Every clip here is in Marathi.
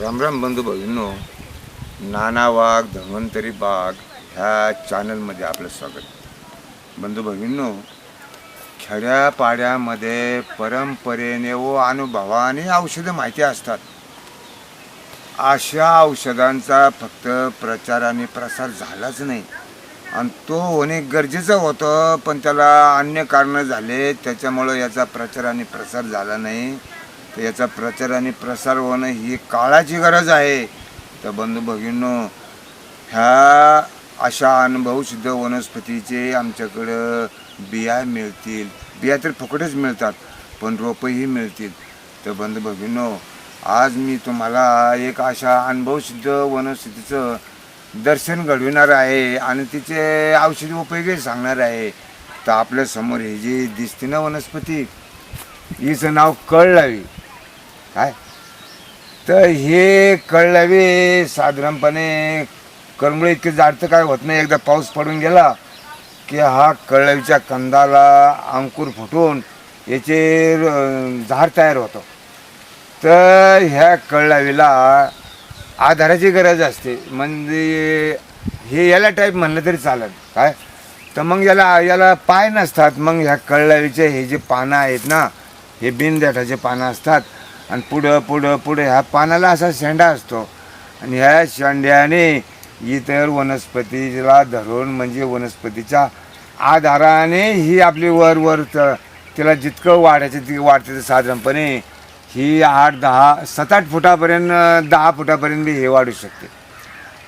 रामराम बंधू भगिनींनो. नाना वाघ धन्वंतरी बाग ह्या चॅनलमध्ये आपलं स्वागत. बंधू भगिनींनो खेड्यापाड्यामध्ये परंपरेने व अनुभवाने औषधं माहिती असतात. अशा औषधांचा फक्त प्रचार आणि प्रसार झालाच नाही. आणि तो होणे गरजेचं होतं पण त्याला अन्य कारणं झाले त्याच्यामुळं याचा प्रचार आणि प्रसार झाला नाही. तर याचा प्रचार आणि प्रसार होणं ही काळाची गरज आहे. तर बंधू भगिनो ह्या अशा अनुभवसिद्ध वनस्पतीचे आमच्याकडं बिया मिळतील. बिया तर फुकटच मिळतात पण रोपंही मिळतील. तर बंधू भगिनो आज मी तुम्हाला एक अशा अनुभवसिद्ध वनस्पतीचं दर्शन घडविणार आहे आणि तिचे औषधी उपयोगही सांगणार आहे. तर आपल्यासमोर ही हे जी दिसते ना वनस्पती हिचं नाव कळलावी. काय? तर हे कळलावी साधारणपणे करंगळे इतके जाडतं काय होत नाही. एकदा पाऊस पडून गेला की हा कळलावीच्या कंदाला अंकुर फुटून याचे झाड तयार होतं. तर ह्या कळलावीला आधाराची गरज असते. म्हणजे हे याला टाईप म्हणलं तरी चालेल. काय? तर मग याला याला पाय नसतात. मग ह्या कळलावीचे हे जे पानं आहेत ना हे बिनदेठाचे पानं असतात. आणि पुढं पुढं पुढं ह्या पानाला असा शेंडा असतो. आणि ह्या शेंड्याने इतर वनस्पतीला धरून म्हणजे वनस्पतीच्या आधाराने ही आपली वर वर तिला जितकं वाढायचं तितकं वाढते साधारणपणे ही आठ दहा सात आठ फुटापर्यंत दहा फुटापर्यंत बी हे वाढू शकते.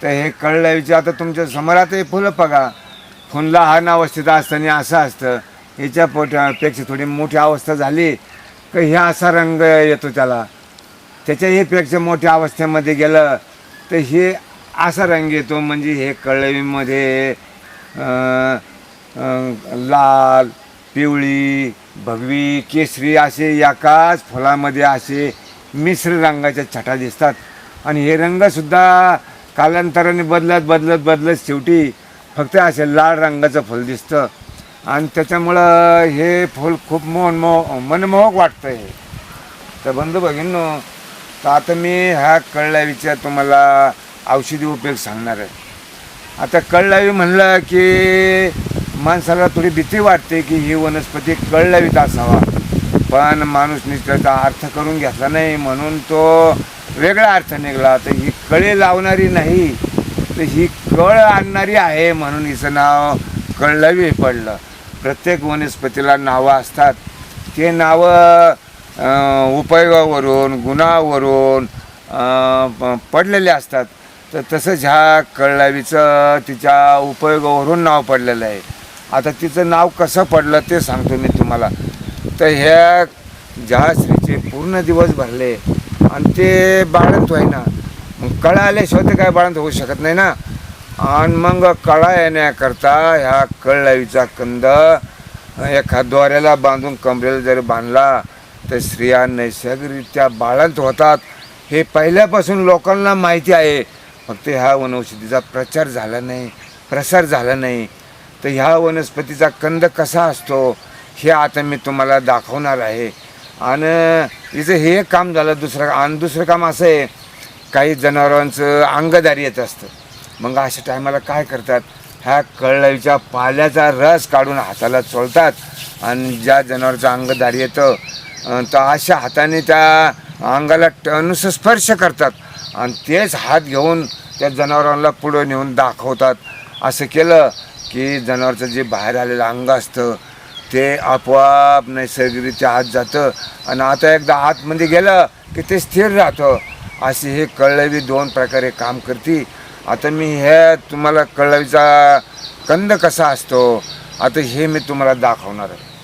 तर हे कळल्याचे आता तुमच्यासमोर आता हे फुलं बघा. फुलला हा अवस्थेत असताना असं असतं. याच्या पोटापेक्षा थोडी मोठी अवस्था झाली. का ह्या असा रंग येतो त्याला. त्याच्या हे पेक्षा मोठ्या अवस्थेमध्ये गेलं तर हे असा रंग येतो म्हणजे हे कळवीमध्ये लाल पिवळी भगवी केसरी असे एकाच फुलामध्ये असे मिश्र रंगाच्या छटा दिसतात. आणि हे रंगसुद्धा कालांतराने बदलत बदलत बदलत शेवटी फक्त असे लाल रंगाचं फुल दिसतं. आणि त्याच्यामुळं हे फुल खूप मनमोह मनमोहक वाटतं हे. तर बंधू भगिनो तर आता मी ह्या कळलावीचा तुम्हाला औषधी उपयोग सांगणार आहे. आता कळलावी म्हणलं की माणसाला थोडी भीती वाटते की ही वनस्पती कळलावीत असावा. पण माणूस त्याचा अर्थ करून घेतला नाही म्हणून तो वेगळा अर्थ निघाला. तर ही कळे लावणारी नाही तर ही कळ आणणारी आहे म्हणून हिचं नाव कळलावी पडलं. प्रत्येक वनस्पतीला नावं असतात. ते नावं उपयोगावरून गुणावरून पडलेले असतात. तर तसंच ह्या कळलावीचं तिच्या उपयोगावरून नाव पडलेलं आहे. आता तिचं नाव कसं पडलं ते सांगतो मी तुम्हाला. तर ह्या ज्या स्त्रीचे पूर्ण दिवस भरले. आणि ते बाळंत होईना. मग कळा आल्याशिवाय ते काय बाळंत होऊ शकत नाही ना? आणि मग कळा येण्याकरता ह्या कळलावीचा कंद एखाद्वाऱ्याला बांधून कमरेला जर बांधला तर स्त्रिया नैसर्गिकरित्या बाळंत होतात. हे पहिल्यापासून लोकांना माहिती आहे. फक्त ह्या वनौषधीचा प्रचार झाला नाही प्रसार झाला नाही. तर ह्या वनस्पतीचा कंद कसा असतो हे आता मी तुम्हाला दाखवणार आहे. आणि हिचं हे एक काम झालं दुसरं आणि दुसरं काम असं आहे. काही जनावरांचं अंगदारी येत असतं. मग अशा टायमाला काय करतात? ह्या कळळीच्या पाल्याचा रस काढून हाताला चोळतात. आणि ज्या जनावरचं अंग दारी येतं तर अशा हाताने त्या अंगाला ट- नुसतं स्पर्श करतात. आणि तेच हात घेऊन त्या जनावरांना पुढं नेऊन दाखवतात. असं केलं की जनावरचं जे बाहेर आलेलं अंग असतं ते आपोआप नैसर्गिकरित्या आत जातं. आणि आता एकदा आतमध्ये गेलं की ते स्थिर राहतं. असे हे कळलवी दोन प्रकारे काम करते. आता मी हे तुम्हाला कळवीचा कंद कसा असतो आता हे मी तुम्हाला दाखवणार आहे.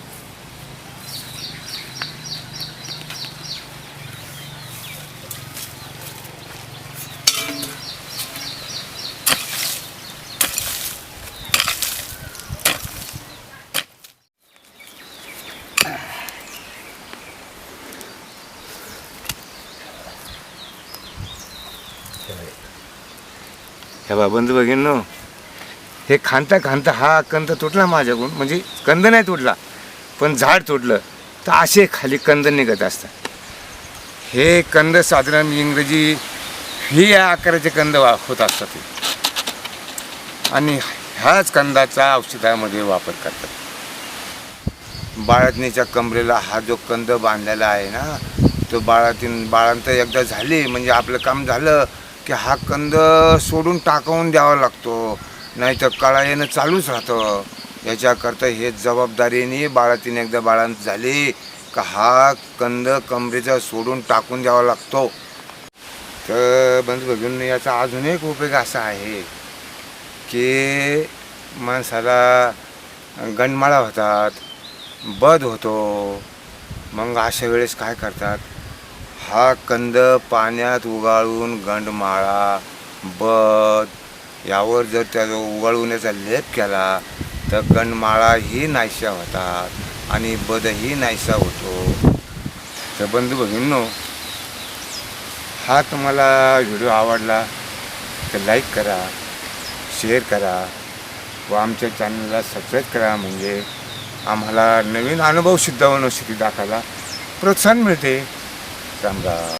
हे बा बंधू बघीन हे खांता खांता हा कंद तुटला माझ्याकडून. म्हणजे कंद नाही तुटला पण झाड तुटलं. तर असे खाली कंद निघत असतात. हे कंद साधारण इंग्रजी ही या आकाराचे कंद वा होत असतात. आणि ह्याच कंदाचा औषधामध्ये वापर करतात. बाळातणीच्या कमरेला हा जो कंद बांधलेला आहे ना तो बाळातीन बाळांत एकदा झाली म्हणजे आपलं काम झालं की हा कंद सोडून टाकवून द्यावा लागतो. नाही तर कळा येणं चालूच राहतं. याच्याकरता हे जबाबदारीने बाळातीने एकदा बाळांत झाले का हा कंद कमरेचा सोडून टाकून द्यावा लागतो. तर बंधू बघून याचा अजून एक उपयोग असा आहे की माणसाला गणमाळा होतात बद होतो. मग अशा वेळेस काय करतात? हा कंद पाण्यात उगाळून गंडमाळा बद यावर जर त्याचा उगाळून लेप केला तर गंडमाळाही नाहीशा होतात आणि बदही नाहीसा होतो. तर बंधू भगिनींनो हा तुम्हाला व्हिडिओ आवडला तर लाईक करा शेअर करा व आमच्या चॅनलला सबस्क्राईब करा. म्हणजे आम्हाला नवीन अनुभवसुद्धा सिद्ध दाखवायला प्रोत्साहन मिळते. 干个。